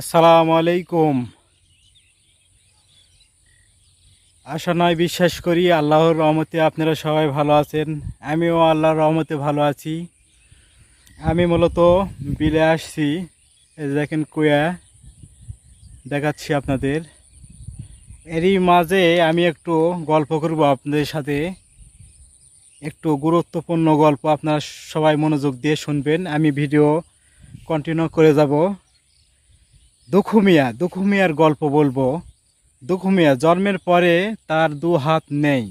আসসালামু আলাইকুম। আশা নয়, বিশ্বাস করি আল্লাহর রহমতে আপনারা সবাই ভালো আছেন। আমিও আল্লাহর রহমতে ভালো আছি। আমি মূলত বিলে আসছি। দেখেন কুয়া, দেখাচ্ছি আপনাদের। এরই মাঝে আমি একটু গল্প করব আপনাদের সাথে। একটু গুরুত্বপূর্ণ গল্প আপনারা সবাই মনোযোগ দিয়ে শুনবেন। আমি ভিডিও কন্টিনিউ করে যাব। দুখু মিয়া দুখু মিয়ার গল্প বলব। দুখু মিয়া জন্মের পরে তার দু হাত নেই।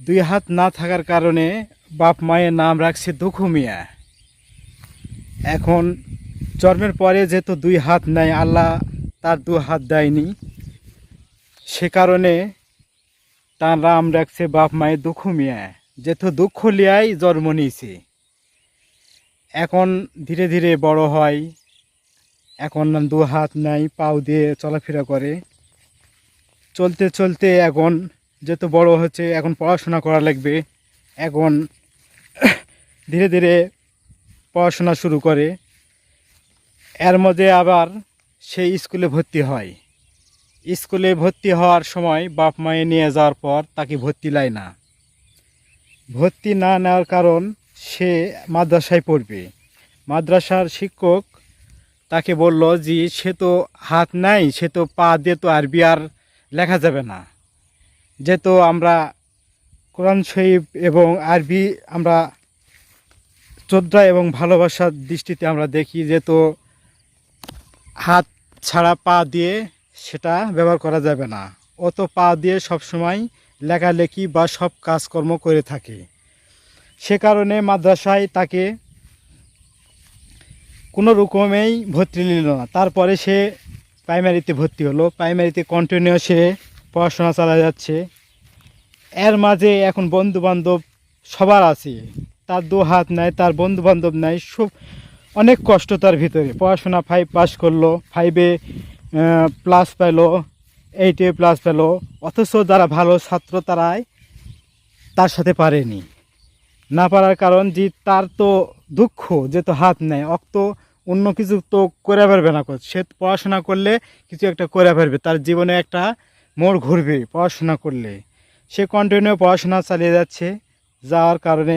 দুই হাত না থাকার কারণে বাপ মায়ের নাম রাখছে দুখু মিয়া এখন জন্মের পরে যেহেতু দুই হাত নেই, আল্লাহ তার দু হাত দেয়নি। সে কারণে তার নাম রাখছে বাপ মায়ের দুখু মিয়া যেহেতু দুঃখ লিয়াই জন্ম নিয়েছে। এখন ধীরে ধীরে বড় হয়। এখন দু হাত নাই, পাও দিয়ে চলাফেরা করে। চলতে চলতে এখন যত বড় হচ্ছে, এখন পড়াশোনা করা লাগবে। এখন ধীরে ধীরে পড়াশোনা শুরু করে। এর মধ্যে আবার সেই স্কুলে ভর্তি হয়। স্কুলে ভর্তি হওয়ার সময় বাপ মায়ে নিয়ে যাওয়ার পর তাকে ভর্তি লায় না। ভর্তি না নেওয়ার কারণ সে মাদ্রাসায় পড়বে। মাদ্রাসার শিক্ষক তাকে বলল যে সে তো হাত নাই, সে তো পা দিয়ে তো আরবি আর লেখা যাবে না। যেহেতু আমরা কোরআন শরীফ এবং আরবি আমরা শ্রদ্ধা এবং ভালোবাসার দৃষ্টিতে আমরা দেখি, যেহেতু হাত ছাড়া পা দিয়ে সেটা ব্যবহার করা যাবে না। ও তো পা দিয়ে সবসময় লেখালেখি বা সব কাজকর্ম করে থাকে। সে কারণে মাদ্রাসায় তাকে কোনো রকমেই ভর্তি নিল না। তারপরে সে প্রাইমারিতে ভর্তি হলো। প্রাইমারিতে কন্টিনিউ সে পড়াশোনা চালা যাচ্ছে। এর মাঝে এখন বন্ধু বান্ধব সবার আছে। তার দু হাত নাই, তার বন্ধু বান্ধব নাই। সব অনেক কষ্ট তার ভিতরে। পড়াশোনা ফাইভ পাস করল। ফাইভে প্লাস পেল। এইটে প্লাস পেল। অথচ যারা ভালো ছাত্র তারাই তার সাথে পারেনি। না পারার কারণ যে তার তো দুঃখ, যে তো হাত নেয় অক্ত অন্য কিছু তো করে পারবে না। সে পড়াশোনা করলে কিছু একটা করে পারবে তার জীবনে একটা মোড় ঘুরবে পড়াশোনা করলে। সে কন্টিনিউ পড়াশোনা চালিয়ে যাচ্ছে। যাওয়ার কারণে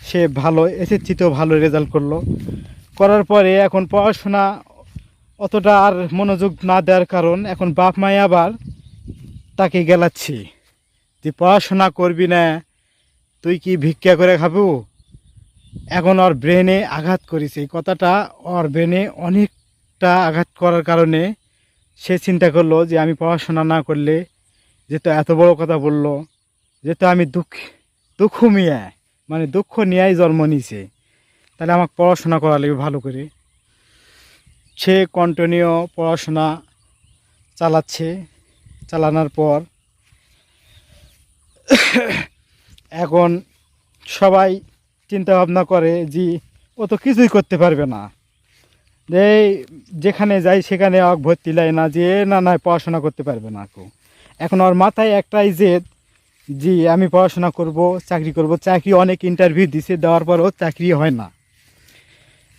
সে ভালো এসএসসিতেও ভালো রেজাল্ট করল। করার পরে এখন পড়াশোনা অতটা আর মনোযোগ না দেওয়ার কারণ এখন বাপ মাই আবার তাকে গেলাচ্ছি। যে পড়াশোনা করবি না তুই কি ভিক্ষা করে খাব? এখন ওর ব্রেনে আঘাত করেছে। এই কথাটা ওর ব্রেনে অনেকটা আঘাত করার কারণে সে চিন্তা করল যে আমি পড়াশোনা না করলে যেহেতু এত বড় কথা বলল যেহেতু আমি দুঃখ দুঃখ মিয়া মানে দুঃখ নিয়েই জন্ম নিয়েছে তাহলে আমাকে পড়াশোনা করা লাগবে ভালো করে। সে কন্টিনিউ পড়াশোনা চালাচ্ছে। চালানোর পর এখন সবাই চিন্তা ভাবনা করে যে ও তো কিছুই করতে পারবে না। যে যেখানে যাই সেখানে অক ভর্তি লাই না, যে না না পড়াশোনা করতে পারবে না কেউ। এখন ওর মাথায় একটাই জেদ জি আমি পড়াশোনা করব, চাকরি করব। চাকরি অনেক ইন্টারভিউ দিছে, দেওয়ার পরও চাকরি হয় না।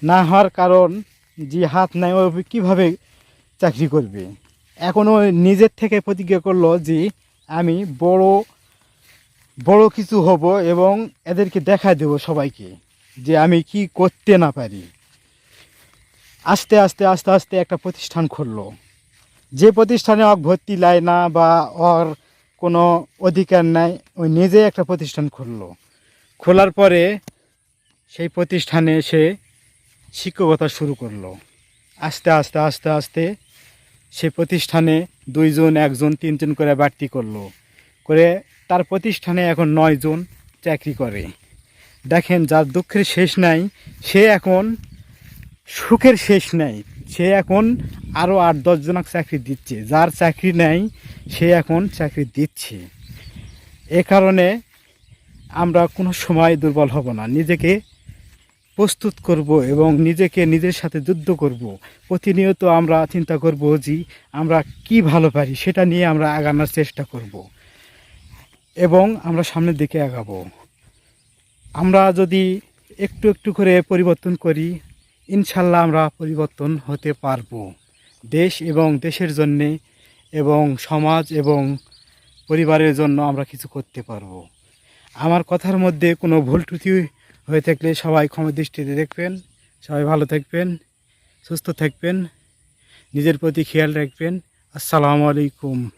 না হওয়ার কারণ, যে হাত নাই, ও কীভাবে চাকরি করবে? এখন ও নিজের থেকে প্রতিজ্ঞা করল যে আমি বড় বড় কিছু হব এবং এদেরকে দেখা দেব সবাইকে যে আমি কি করতে না পারি। আস্তে আস্তে আস্তে আস্তে একটা প্রতিষ্ঠান খুললো। যে প্রতিষ্ঠানে অক ভর্তি লায় না বা ওর কোনো অধিকার নাই, ওই নিজে একটা প্রতিষ্ঠান খুললো। খোলার পরে সেই প্রতিষ্ঠানে সে শিক্ষকতা শুরু করল। আস্তে আস্তে আস্তে আস্তে সে প্রতিষ্ঠানে দুইজন, একজন, তিনজন করে বাড়তি করল। করে তার প্রতিষ্ঠানে এখন নয় জন চাকরি করে। দেখেন, যার দুঃখের শেষ নাই, সে এখন সুখের শেষ নাই। সে এখন আরও আট দশজনক চাকরি দিচ্ছে। যার চাকরি নেই, সে এখন চাকরি দিচ্ছে। এ কারণে আমরা কোনো সময় দুর্বল হব না। নিজেকে প্রস্তুত করব এবং নিজেকে নিজের সাথে যুদ্ধ করব। প্রতিনিয়ত আমরা চিন্তা করব যে আমরা কি ভালো পারি, সেটা নিয়ে আমরা আগানোর চেষ্টা করব। এবং আমরা সামনের দিকে আগাবো। আমরা যদি একটু একটু করে পরিবর্তন করি, ইনশাল্লাহ আমরা পরিবর্তন হতে পারব। দেশ এবং দেশের জন্যে এবং সমাজ এবং পরিবারের জন্য আমরা কিছু করতে পারব। আমার কথার মধ্যে কোনো ভুল ত্রুটি হয়ে থাকলে সবাই ক্ষমা দৃষ্টিতে দেখবেন। সবাই ভালো থাকবেন, সুস্থ থাকবেন, নিজের প্রতি খেয়াল রাখবেন। আসসালামু আলাইকুম।